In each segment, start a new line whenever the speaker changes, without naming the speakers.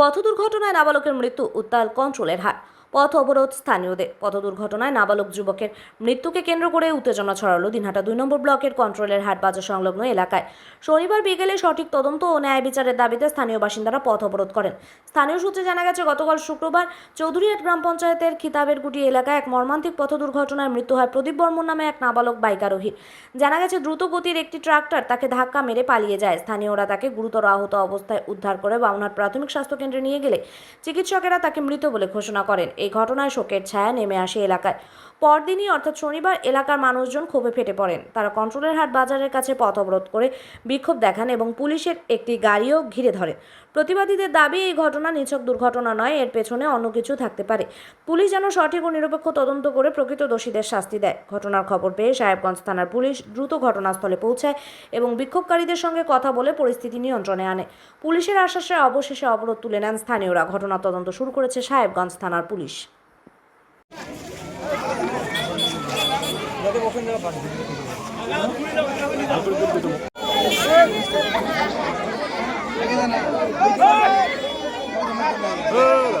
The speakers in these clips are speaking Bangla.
পথ দুর্ঘটনায় নাবালকের মৃত্যু উত্তাল কন্ট্রোলের হার। পথ অবরোধ স্থানীয়দের। পথ দুর্ঘটনায় নাবালক যুবকের মৃত্যুকে কেন্দ্র করে উত্তেজনা ছড়ালো দিনহাটা দুই নম্বর ব্লকের কন্ট্রোলের হাট বাজার সংলগ্ন এলাকায়। শনিবার বিকেলে সঠিক তদন্ত ও ন্যায় বিচারের দাবিতে স্থানীয় বাসিন্দারা পথ অবরোধ করেন। স্থানীয় সূত্রে জানা গেছে, গতকাল শুক্রবার চৌধুরীহাট গ্রাম পঞ্চায়েতের খিতাবের গুটি এলাকায় এক মর্মান্তিক পথ দুর্ঘটনায় মৃত্যু হয় প্রদীপ বর্মন নামে এক নাবালক বাইকারোহীর জানা গেছে দ্রুত গতির একটি ট্রাক্টর তাকে ধাক্কা মেরে পালিয়ে যায়। স্থানীয়রা তাকে গুরুতর আহত অবস্থায় উদ্ধার করে বামনাট প্রাথমিক স্বাস্থ্যকেন্দ্রে নিয়ে গেলে চিকিৎসকেরা তাকে মৃত বলে ঘোষণা করেন। এই ঘটনায় শোকের ছায়া নেমে আসে এলাকায়। পরদিনই অর্থাৎ শনিবার এলাকার মানুষজন ক্ষোভে ফেটে পড়েন। তারা কন্ট্রোলের হাট বাজারের কাছে পথ অবরোধ করে বিক্ষোভ দেখান এবং পুলিশের একটি গাড়িও ঘিরে ধরে। প্রতিবাদীদের দাবি, এই ঘটনা নিছক দুর্ঘটনা নয়, এর পেছনে অন্য কিছু থাকতে পারে। পুলিশ যেন সঠিক ও নিরপেক্ষ তদন্ত করে প্রকৃত দোষীদের শাস্তি দেয়। ঘটনার খবর পেয়ে সাহেবগঞ্জ থানার পুলিশ দ্রুত ঘটনাস্থলে পৌঁছায় এবং বিক্ষোভকারীদের সঙ্গে কথা বলে পরিস্থিতি নিয়ন্ত্রণে আনে। পুলিশের আশ্বাসে অবশেষে অবরোধ তুলে নেন স্থানীয়রা। ঘটনা তদন্ত শুরু করেছে সাহেবগঞ্জ থানার পুলিশ।
কি হবে
এই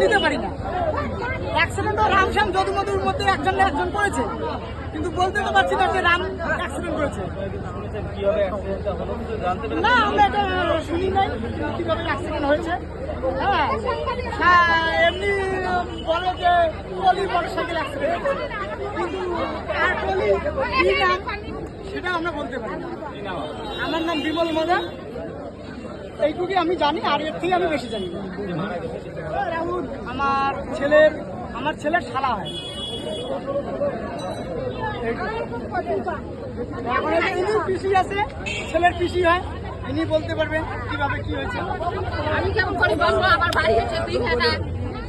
নিতে পারি না। অ্যাক্সিডেন্ট ও রামশ্যাম যদুমধুর মধ্যে একজন না একজন করেছে কিন্তু বলতে তো পারছি না যে রাম অ্যাক্সিডেন্ট করেছে। না, আমরা এটা শুনি নাই কীভাবে অ্যাক্সিডেন্ট হয়েছে। হ্যাঁ হ্যাঁ এমনি বলে যে টলি মোটরসাইকেল অ্যাক্সিডেন্ট কিন্তু আর সেটা আমরা বলতে পারি আমার নাম বিমল মদন এইটুকুই আমি জানি আর এর থেকে আমি বেশি জানি না। আমার ছেলের আমার ছেলের শালা হয়। এখন ইনি পিসি আছে ছেলের পিসি হয়। ইনি বলতে পারবেন কীভাবে কি হয়েছে।
আমি কেমন করে বলব? আমার বাড়ি হচ্ছে দুইখানা।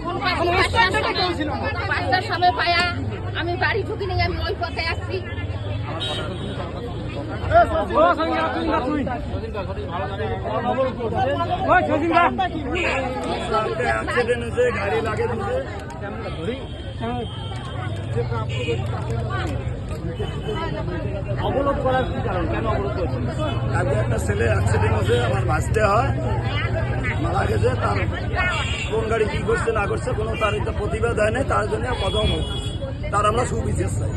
কোন পাশে
কোনো
পাশে
স্ট্যান্ডে
আসছে। নেই আমি ওই
কালকে একটা ছেলে অ্যাক্সিডেন্ট হয়েছে আমার ভাসতে হয় মারা গেছে তার কোন গাড়ি কি করছে না করছে কোনো তার একটা প্রতিবাদ হয় নাই তার জন্য কদম তার আমরা সুবিচার চাই।